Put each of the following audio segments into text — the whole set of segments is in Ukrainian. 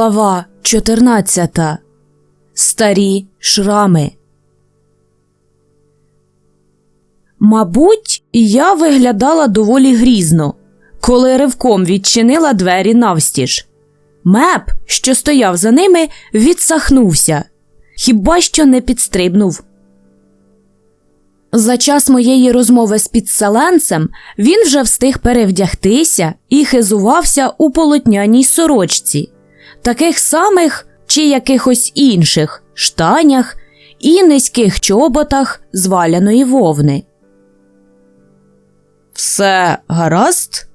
Глава 14. Старі шрами. Мабуть, я виглядала доволі грізно, коли ривком відчинила двері навстіж. Меп, що стояв за ними, відсахнувся, хіба що не підстрибнув. За час моєї розмови з підселенцем він вже встиг перевдягтися і хизувався у полотняній сорочці, таких самих чи якихось інших штанях і низьких чоботах з валяної вовни. Все гаразд?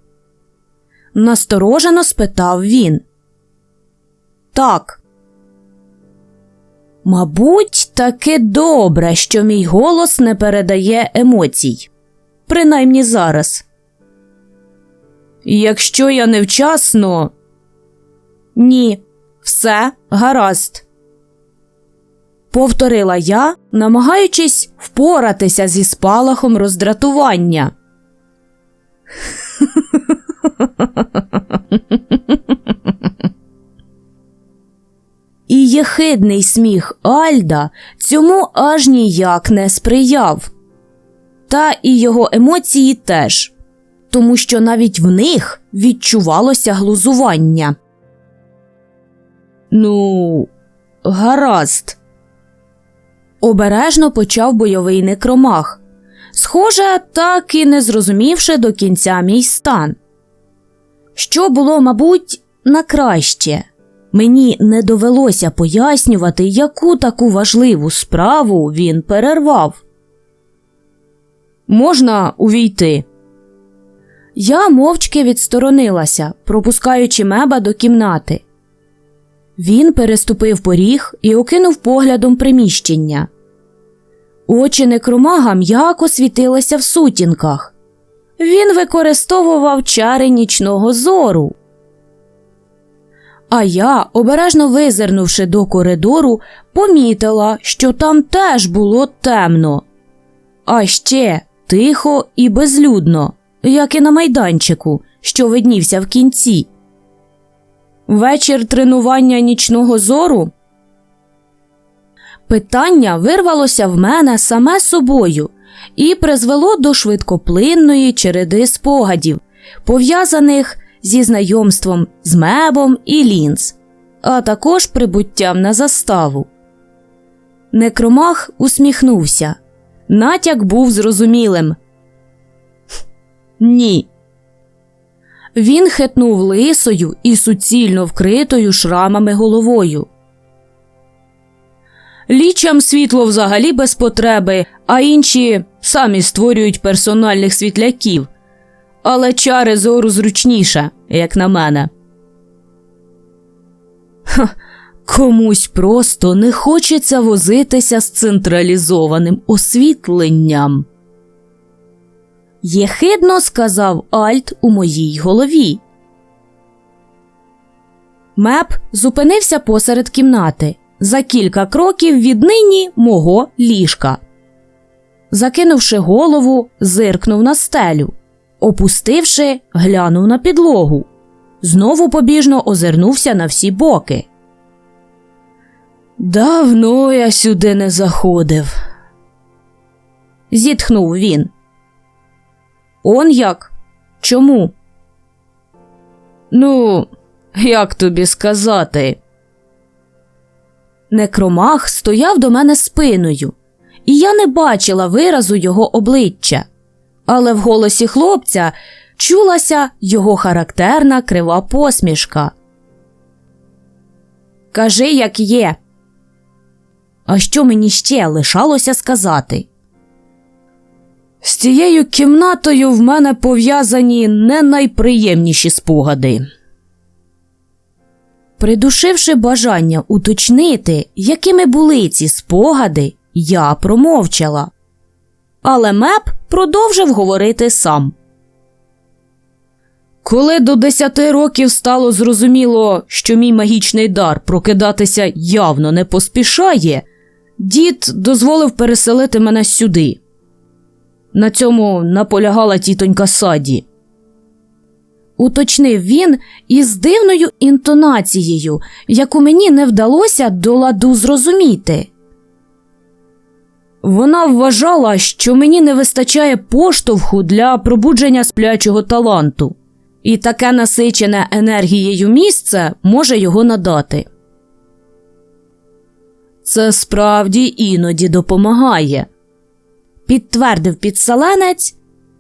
насторожено спитав він. Так. Мабуть, таки добре, що мій голос не передає емоцій, принаймні зараз. Якщо я невчасно. Ні, все гаразд. Повторила я, намагаючись впоратися зі спалахом роздратування. І єхидний сміх Альда цьому аж ніяк не сприяв. Та і його емоції теж, тому що навіть в них відчувалося глузування. Ну, гаразд. Обережно почав бойовий некромах, схоже, так і не зрозумівши до кінця мій стан. Що було, мабуть, на краще. Мені не довелося пояснювати, яку таку важливу справу він перервав. Можна увійти. Я мовчки відсторонилася, пропускаючи меба до кімнати. Він переступив поріг і окинув поглядом приміщення. Очі некромага м'яко світилися в сутінках. Він використовував чари нічного зору. А я, обережно визирнувши до коридору, помітила, що там теж було темно, а ще тихо і безлюдно, як і на майданчику, що виднівся в кінці. Вечір тренування нічного зору. Питання вирвалося в мене саме собою і призвело до швидкоплинної череди спогадів, пов'язаних зі знайомством з мебом і лінз, а також прибуттям на заставу. Некромах усміхнувся. Натяк був зрозумілим. Ні. Він хитнув лисою і суцільно вкритою шрамами головою. Лічам світло взагалі без потреби, а інші самі створюють персональних світляків. Але чари зору зручніше, як на мене. Ха, комусь просто не хочеться возитися з централізованим освітленням. Єхидно сказав Альт у моїй голові. Меп зупинився посеред кімнати за кілька кроків від нині мого ліжка. Закинувши голову, зиркнув на стелю, опустивши, глянув на підлогу. Знову побіжно озирнувся на всі боки. Давно я сюди не заходив. Зітхнув він. Он як? Чому? Ну, як тобі сказати? Некромах стояв до мене спиною, і я не бачила виразу його обличчя, але в голосі хлопця чулася його характерна крива посмішка. Кажи, як є. А що мені ще лишалося сказати? З цією кімнатою в мене пов'язані не найприємніші спогади. Придушивши бажання уточнити, якими були ці спогади, я промовчала. Але меп продовжив говорити сам. Коли до десяти років стало зрозуміло, що мій магічний дар прокидатися явно не поспішає, дід дозволив переселити мене сюди. На цьому наполягала тітонька саді. уточнив він із дивною інтонацією, яку мені не вдалося до ладу зрозуміти. Вона вважала, що мені не вистачає поштовху для пробудження сплячого таланту, і таке насичене енергією місце може його надати. Це справді іноді допомагає, підтвердив підселенець,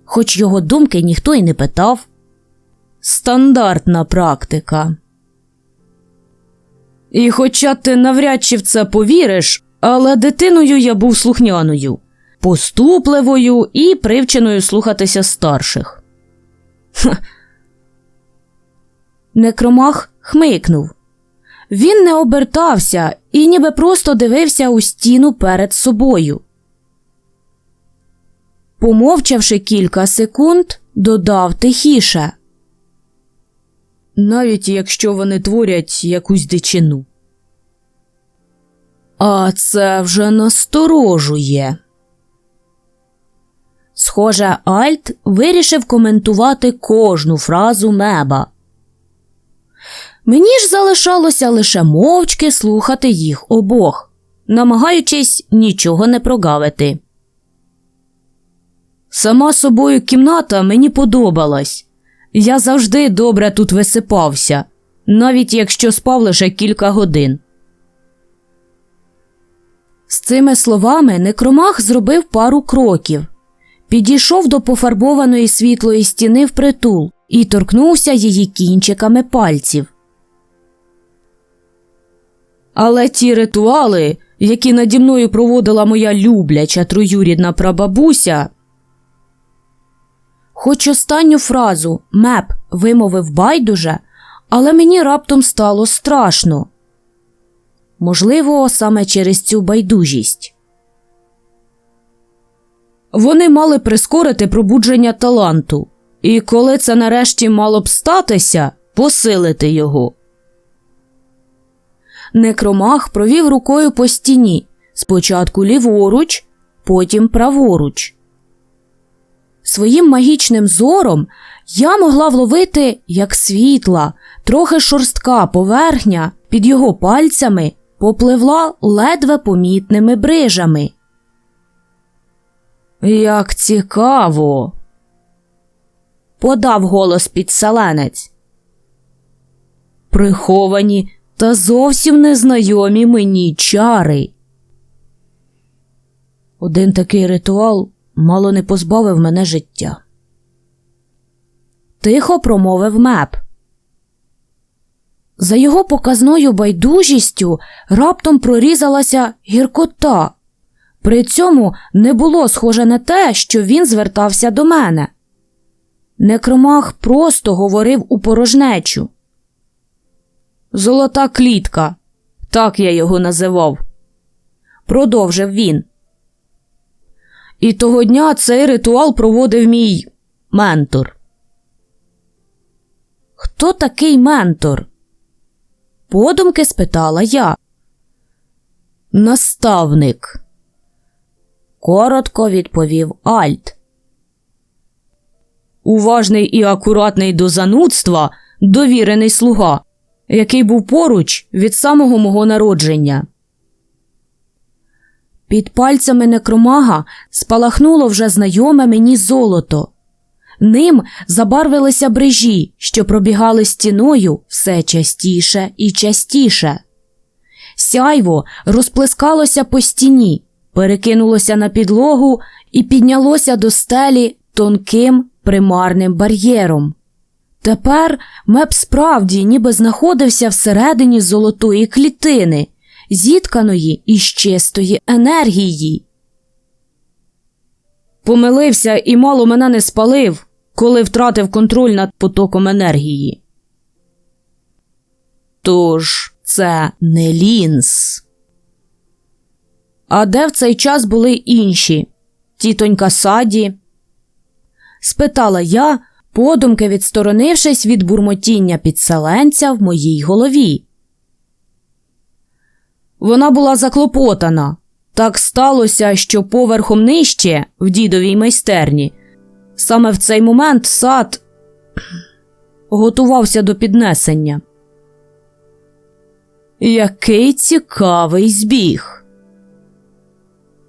хоч його думки ніхто й не питав. Стандартна практика. І хоча ти навряд чи в це повіриш, але дитиною я був слухняною, поступливою і привченою слухатися старших. Ха. Некромах хмикнув. Він не обертався і ніби просто дивився у стіну перед собою. Помовчавши кілька секунд, додав тихіше. Навіть якщо вони творять якусь дичину. А це вже насторожує. Схоже, Альт вирішив коментувати кожну фразу меба. Мені ж залишалося лише мовчки слухати їх обох, намагаючись нічого не прогавити. Сама собою кімната мені подобалась. Я завжди добре тут висипався, навіть якщо спав лише кілька годин. З цими словами некромах зробив пару кроків, підійшов до пофарбованої світлої стіни впритул і торкнувся її кінчиками пальців. Але ті ритуали, які наді мною проводила моя любляча троюрідна прабабуся, Хоч останню фразу меп вимовив байдуже, але мені раптом стало страшно. Можливо, саме через цю байдужість. Вони мали прискорити пробудження таланту, і коли це нарешті мало б статися, посилити його. Некромах провів рукою по стіні спочатку ліворуч, потім праворуч. Своїм магічним зором я могла вловити, як світла, трохи шорстка поверхня під його пальцями попливла ледве помітними брижами. Як цікаво, подав голос підселенець. Приховані та зовсім незнайомі мені чари. Один такий ритуал мало не позбавив мене життя. Тихо промовив меп. За його показною байдужістю раптом прорізалася гіркота. При цьому не було схоже на те, що він звертався до мене. Некромах просто говорив у порожнечу. Золота клітка, так я його називав, продовжив він. І того дня цей ритуал проводив мій ментор. Хто такий ментор? Подумки спитала я. Наставник. Коротко відповів Альт. Уважний і акуратний до занудства довірений слуга, який був поруч від самого мого народження. Під пальцями некромага спалахнуло вже знайоме мені золото. Ним забарвилися брижі, що пробігали стіною все частіше і частіше. Сяйво розплескалося по стіні, перекинулося на підлогу і піднялося до стелі тонким примарним бар'єром. Тепер меп справді ніби знаходився всередині золотої клітини зітканої із чистої енергії. Помилився і мало мене не спалив, коли втратив контроль над потоком енергії. Тож це не лінз. А де в цей час були інші? Тітонька саді? спитала я, подумки відсторонившись від бурмотіння підселенця в моїй голові. Вона була заклопотана. Так сталося, що поверхом нижче, в дідовій майстерні, саме в цей момент сад. готувався до піднесення. Який цікавий збіг.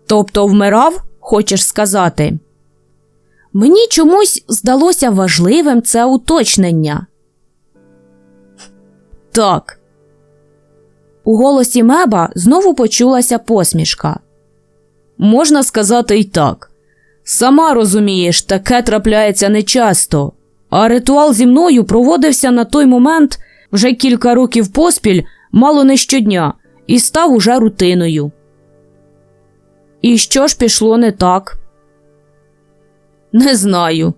Тобто вмирав, хочеш сказати? Мені чомусь здалося важливим це уточнення. Так. У голосі меба знову почулася посмішка. Можна сказати й так. Сама розумієш, таке трапляється нечасто, а ритуал зі мною проводився на той момент вже кілька років поспіль, мало не щодня, і став уже рутиною. І що ж пішло не так? Не знаю.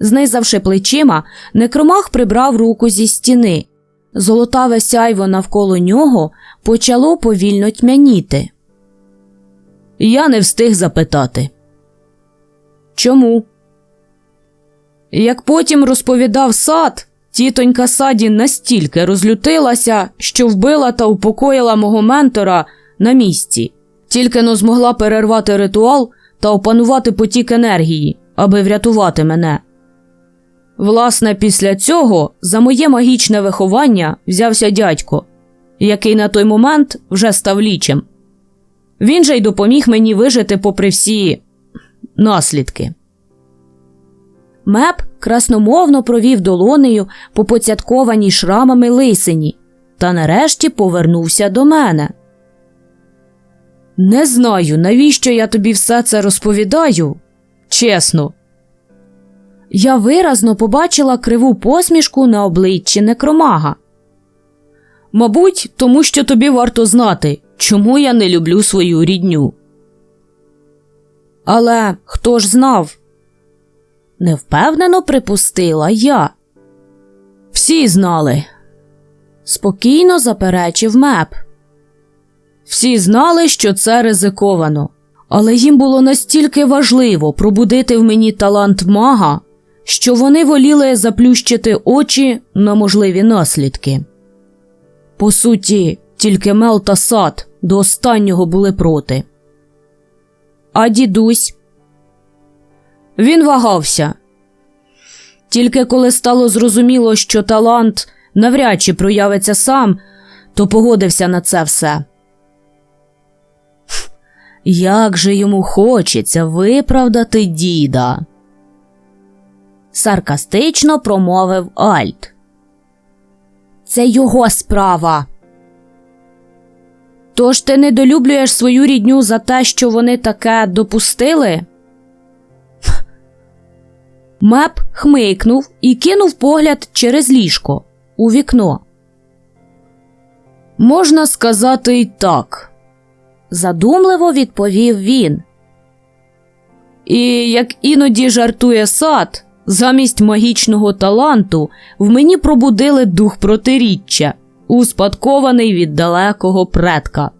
Знизавши плечима, некромах прибрав руку зі стіни. Золотаве сяйво навколо нього почало повільно тьмяніти. Я не встиг запитати. Чому? Як потім розповідав сад, тітонька саді настільки розлютилася, що вбила та упокоїла мого ментора на місці, тільки но змогла перервати ритуал та опанувати потік енергії, аби врятувати мене. Власне, після цього за моє магічне виховання взявся дядько, який на той момент вже став лічем. Він же й допоміг мені вижити попри всі наслідки. Меп красномовно провів долонею по поцяткованій шрамами лисині та нарешті повернувся до мене. Не знаю, навіщо я тобі все це розповідаю. Чесно. Я виразно побачила криву посмішку на обличчі некромага. Мабуть, тому що тобі варто знати, чому я не люблю свою рідню. Але хто ж знав? Невпевнено припустила я. Всі знали, спокійно заперечив меп. Всі знали, що це ризиковано, але їм було настільки важливо пробудити в мені талант мага, що вони воліли заплющити очі на можливі наслідки. По суті, тільки Мел та сад до останнього були проти. А дідусь він вагався. Тільки коли стало зрозуміло, що талант навряд чи проявиться сам, то погодився на це все. Як же йому хочеться виправдати діда? Саркастично промовив Альт. Це його справа. Тож ти недолюблюєш свою рідню за те, що вони таке допустили? Меп хмикнув і кинув погляд через ліжко у вікно. Можна сказати й так, задумливо відповів він. І як іноді жартує сад, замість магічного таланту в мені пробудили дух протиріччя, успадкований від далекого предка.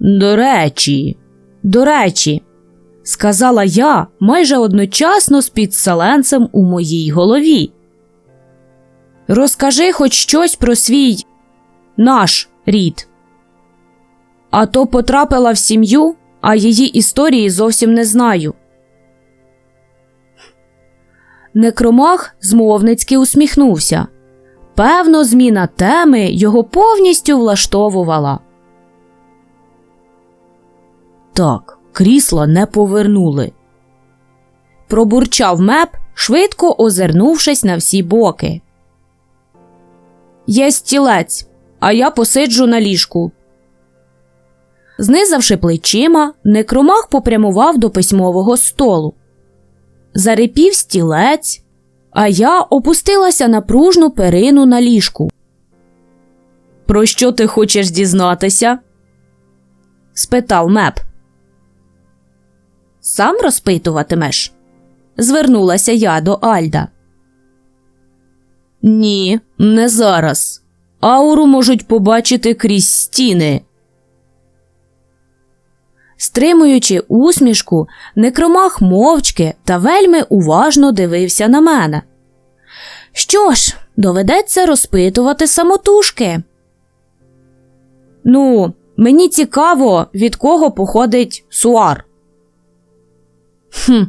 До речі, до речі, сказала я майже одночасно з підселенцем у моїй голові. Розкажи хоч щось про свій наш рід. А то потрапила в сім'ю, а її історії зовсім не знаю. Некромах змовницьки усміхнувся. Певно, зміна теми його повністю влаштовувала. Так, крісла не повернули. Пробурчав меп, швидко озирнувшись на всі боки. Є стілець, а я посиджу на ліжку. Знизавши плечима, некромах попрямував до письмового столу. Зарипів стілець, а я опустилася на пружну перину на ліжку. Про що ти хочеш дізнатися? спитав меп. Сам розпитуватимеш? звернулася я до Альда. Ні, не зараз. Ауру можуть побачити крізь стіни. Стримуючи усмішку, некромах мовчки та вельми уважно дивився на мене. Що ж, доведеться розпитувати самотужки. Ну, мені цікаво, від кого походить суар. Хм.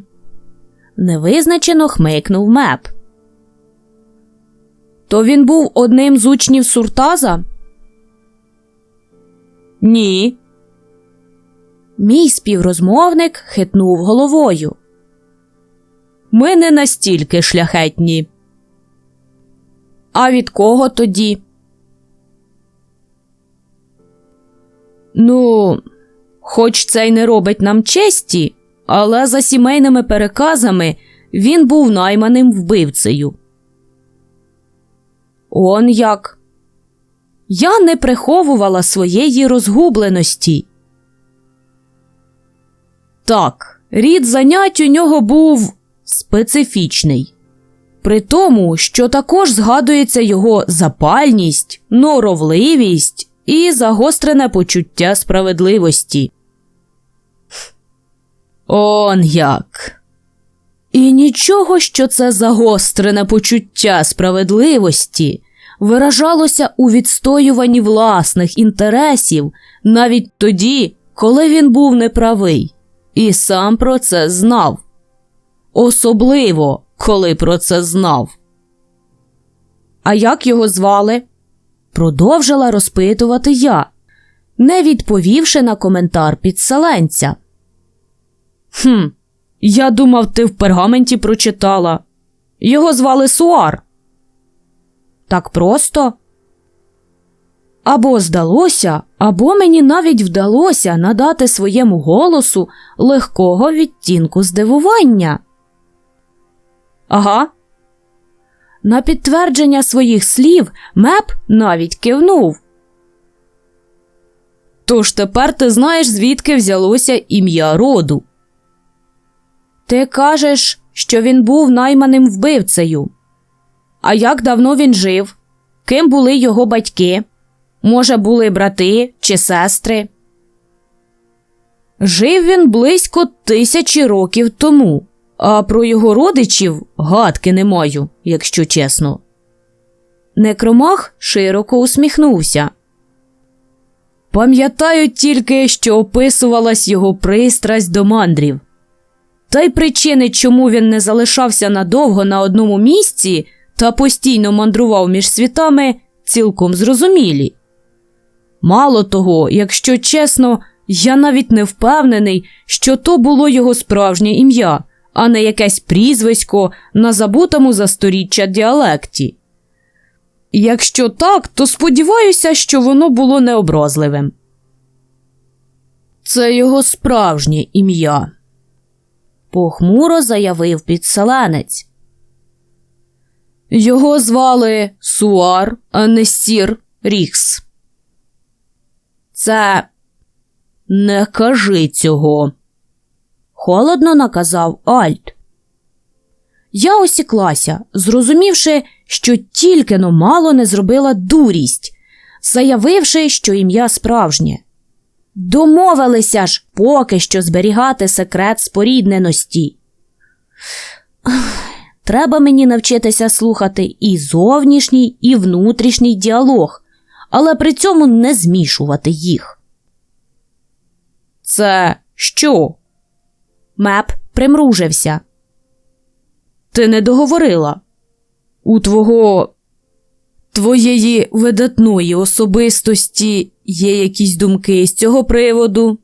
невизначено хмикнув меп. То він був одним з учнів Суртаза? Ні. Мій співрозмовник хитнув головою. Ми не настільки шляхетні. А від кого тоді? Ну, хоч це й не робить нам честі, але за сімейними переказами він був найманим вбивцею. Он як. Я не приховувала своєї розгубленості. Так, рід занять у нього був специфічний. При тому, що також згадується його запальність, норовливість і загострене почуття справедливості. Он як. І нічого, що це загострене почуття справедливості виражалося у відстоюванні власних інтересів навіть тоді, коли він був неправий, і сам про це знав. Особливо, коли про це знав. А як його звали? Продовжила розпитувати я, не відповівши на коментар підселенця. Хм, я думав, ти в пергаменті прочитала. Його звали Суар. Так просто. Або здалося, або мені навіть вдалося надати своєму голосу легкого відтінку здивування. Ага. На підтвердження своїх слів меп навіть кивнув. Тож тепер ти знаєш, звідки взялося ім'я роду. Ти кажеш, що він був найманим вбивцею. А як давно він жив? Ким були його батьки? Може, були брати чи сестри? Жив він близько тисячі років тому, а про його родичів гадки не маю, якщо чесно. Некромах широко усміхнувся. Пам'ятаю тільки, що описувалась його пристрасть до мандрів. Та й причини, чому він не залишався надовго на одному місці та постійно мандрував між світами, цілком зрозумілі. Мало того, якщо чесно, я навіть не впевнений, що то було його справжнє ім'я, а не якесь прізвисько на забутому за сторіччя діалекті. Якщо так, то сподіваюся, що воно було необразливим. Це його справжнє ім'я похмуро заявив підселенець. Його звали Суар, а не Сір Рікс. Це не кажи цього, холодно наказав Альт. Я осіклася, зрозумівши, що тільки но мало не зробила дурість, заявивши, що ім'я справжнє. Домовилися ж поки що зберігати секрет спорідненості. Треба мені навчитися слухати і зовнішній, і внутрішній діалог, але при цьому не змішувати їх. Це що? Меп примружився. Ти не договорила. У твого твоєї видатної особистості є якісь думки з цього приводу?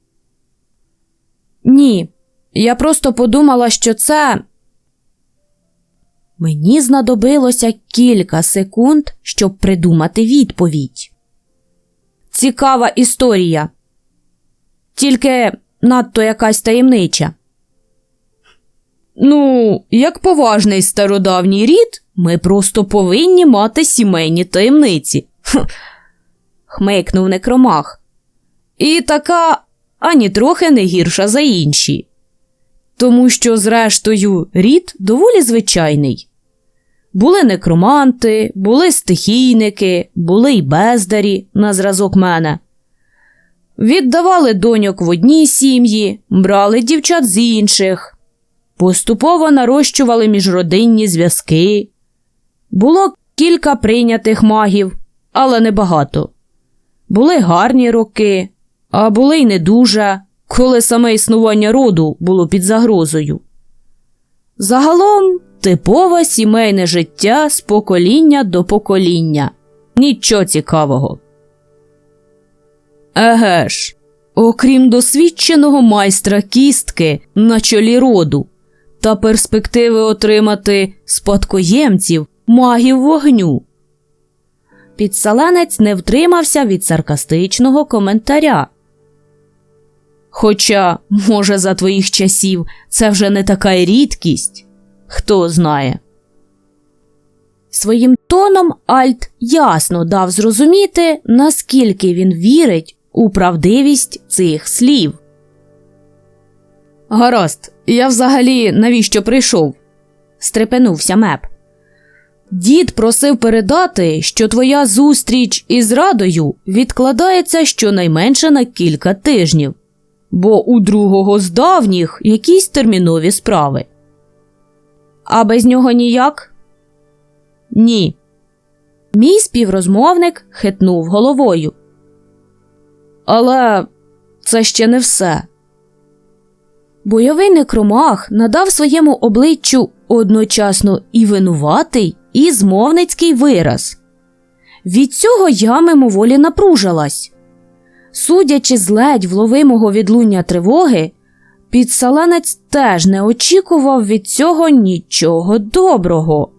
Ні, я просто подумала, що це. Мені знадобилося кілька секунд, щоб придумати відповідь. Цікава історія. Тільки надто якась таємнича. Ну, як поважний стародавній рід, ми просто повинні мати сімейні таємниці. хмикнув некромах. І така ані трохи не гірша за інші. Тому що, зрештою, рід доволі звичайний. Були некроманти, були стихійники, були й бездарі на зразок мене. Віддавали доньок в одній сім'ї, брали дівчат з інших, поступово нарощували міжродинні зв'язки. Було кілька прийнятих магів, але небагато. Були гарні роки, а були й не дуже, коли саме існування роду було під загрозою. Загалом типове сімейне життя з покоління до покоління. Нічого цікавого. Еге ж, окрім досвідченого майстра кістки на чолі роду та перспективи отримати спадкоємців магів вогню. Підсаланець не втримався від саркастичного коментаря. Хоча, може, за твоїх часів це вже не така рідкість, хто знає. Своїм тоном Альт ясно дав зрозуміти, наскільки він вірить у правдивість цих слів. Гаразд, я взагалі навіщо прийшов? стрепенувся меп. Дід просив передати, що твоя зустріч із радою відкладається щонайменше на кілька тижнів, бо у другого з давніх якісь термінові справи. А без нього ніяк? Ні. Мій співрозмовник хитнув головою. Але це ще не все. Бойовий некромах надав своєму обличчю одночасно і винуватий, і змовницький вираз. Від цього я мимоволі напружилась. Судячи з ледь вловимого відлуння тривоги, підсаланець теж не очікував від цього нічого доброго.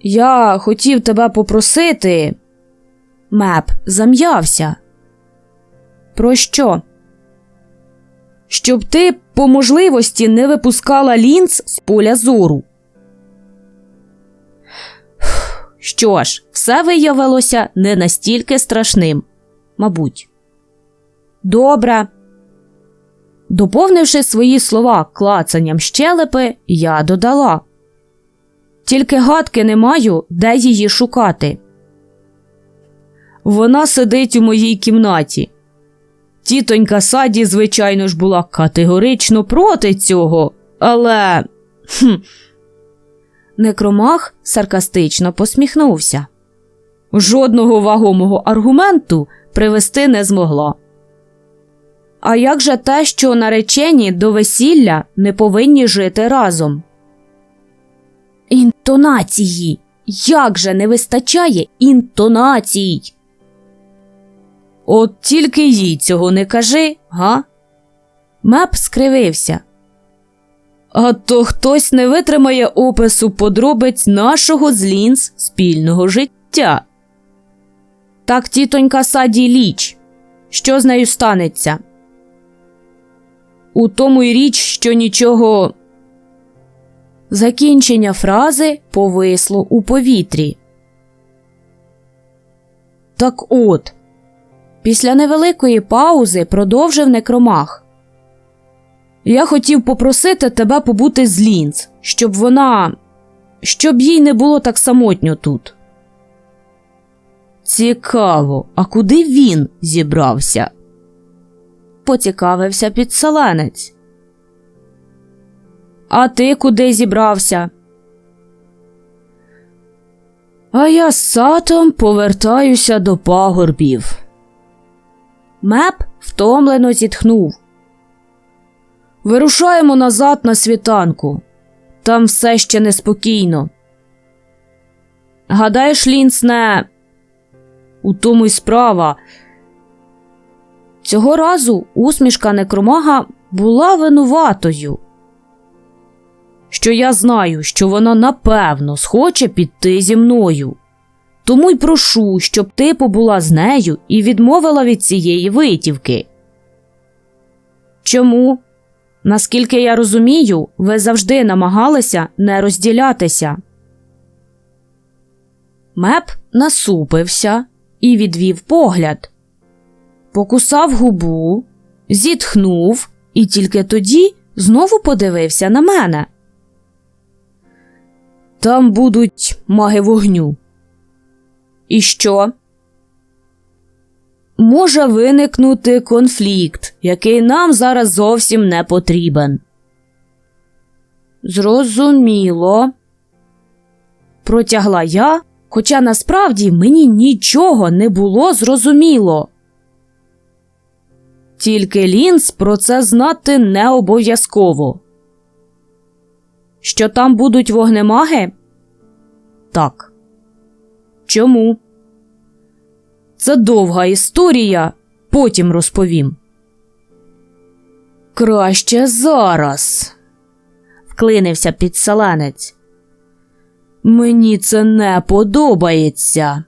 Я хотів тебе попросити. Меп зам'явся. Про що? Щоб ти по можливості не випускала лінз з поля зору. Що ж, все виявилося не настільки страшним, мабуть. Добре. Доповнивши свої слова клацанням щелепи, я додала. Тільки гадки не маю, де її шукати. Вона сидить у моїй кімнаті. Тітонька Саді, звичайно ж, була категорично проти цього, але. Хм. Некромах саркастично посміхнувся. Жодного вагомого аргументу привести не змогла. А як же те, що наречені до весілля не повинні жити разом? Інтонації. Як же не вистачає інтонацій? От тільки їй цього не кажи, га? Меп скривився. А то хтось не витримає опису подробиць нашого з лінз спільного життя. Так, тітонька Саді ліч. Що з нею станеться? У тому й річ, що нічого. Закінчення фрази повисло у повітрі. Так от. Після невеликої паузи продовжив некромах. Я хотів попросити тебе побути з лінз, щоб вона. щоб їй не було так самотньо тут. Цікаво, а куди він зібрався? Поцікавився підселенець. А ти куди зібрався? А я з сатом повертаюся до пагорбів. Меп втомлено зітхнув. Вирушаємо назад на світанку. Там все ще неспокійно. Гадаєш, Лінс, не у тому й справа. Цього разу усмішка некромага була винуватою. Що я знаю, що вона напевно схоче піти зі мною. Тому й прошу, щоб ти побула з нею і відмовила від цієї витівки. Чому? Наскільки я розумію, ви завжди намагалися не розділятися. Меп насупився і відвів погляд, покусав губу, зітхнув і тільки тоді знову подивився на мене. Там будуть маги вогню. І що? Може виникнути конфлікт, який нам зараз зовсім не потрібен. Зрозуміло. Протягла я, хоча насправді мені нічого не було зрозуміло. Тільки Лінс про це знати не обов'язково. що там будуть вогнемаги? Так. Чому? Це довга історія, потім розповім. Краще зараз, вклинився підселенець. Мені це не подобається.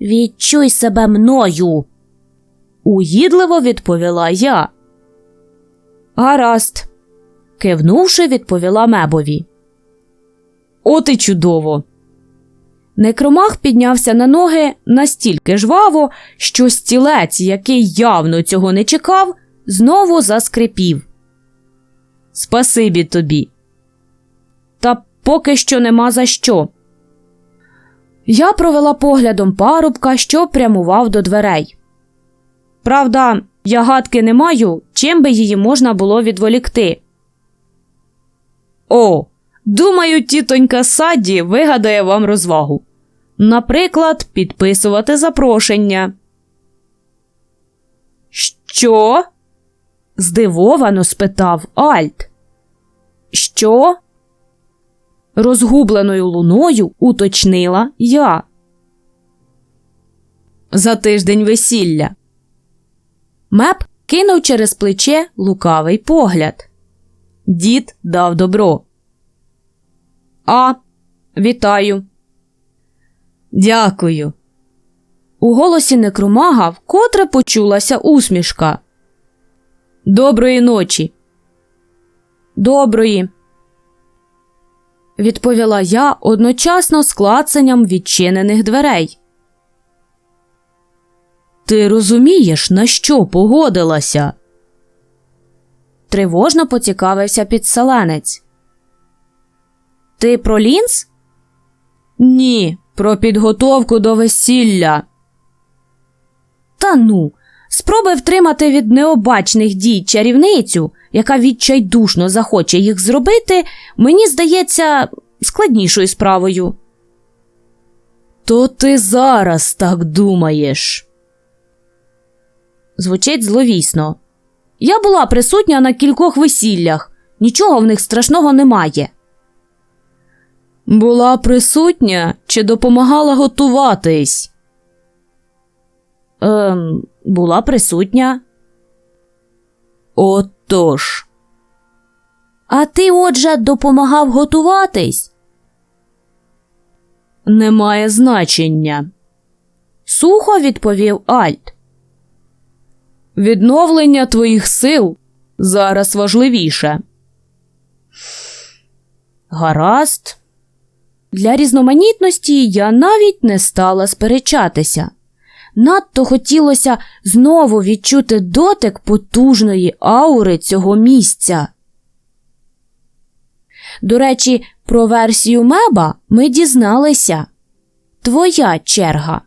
Відчуй себе мною, угідливо відповіла я. Гаразд, кивнувши, відповіла мебові. От і чудово. Некромах піднявся на ноги настільки жваво, що стілець, який явно цього не чекав, знову заскрипів. Спасибі тобі. Та поки що нема за що. Я провела поглядом парубка, що прямував до дверей. Правда, я гадки не маю, чим би її можна було відволікти. О, думаю, тітонька Садді вигадає вам розвагу. Наприклад, підписувати запрошення. Що? здивовано спитав Альт. Що? Розгубленою луною уточнила я. За тиждень весілля. Меп кинув через плече лукавий погляд. Дід дав добро. А, вітаю. Дякую. У голосі некромага вкотре почулася усмішка. Доброї ночі. Доброї. Відповіла я одночасно з клацанням відчинених дверей. Ти розумієш, на що погодилася? Тривожно поцікавився підселенець. Ти про лінз? Ні, про підготовку до весілля. Та ну, спроби втримати від необачних дій чарівницю, яка відчайдушно захоче їх зробити, мені здається складнішою справою. То ти зараз так думаєш. Звучить зловісно. Я була присутня на кількох весіллях, нічого в них страшного немає. Була присутня чи допомагала готуватись? Ем, була присутня. Отож. А ти, отже, допомагав готуватись? Немає значення. Сухо відповів Альт. Відновлення твоїх сил зараз важливіше. Гаразд. Для різноманітності я навіть не стала сперечатися. Надто хотілося знову відчути дотик потужної аури цього місця. До речі, про версію меба ми дізналися. Твоя черга.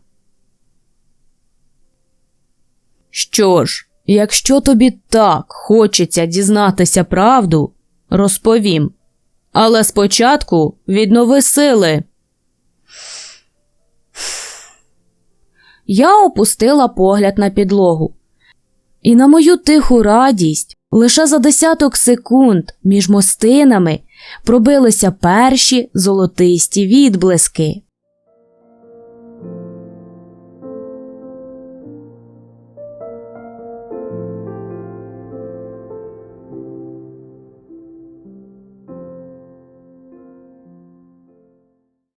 Що ж, якщо тобі так хочеться дізнатися правду, розповім. Але спочатку віднови сили. Я опустила погляд на підлогу. І на мою тиху радість лише за десяток секунд між мостинами пробилися перші золотисті відблиски.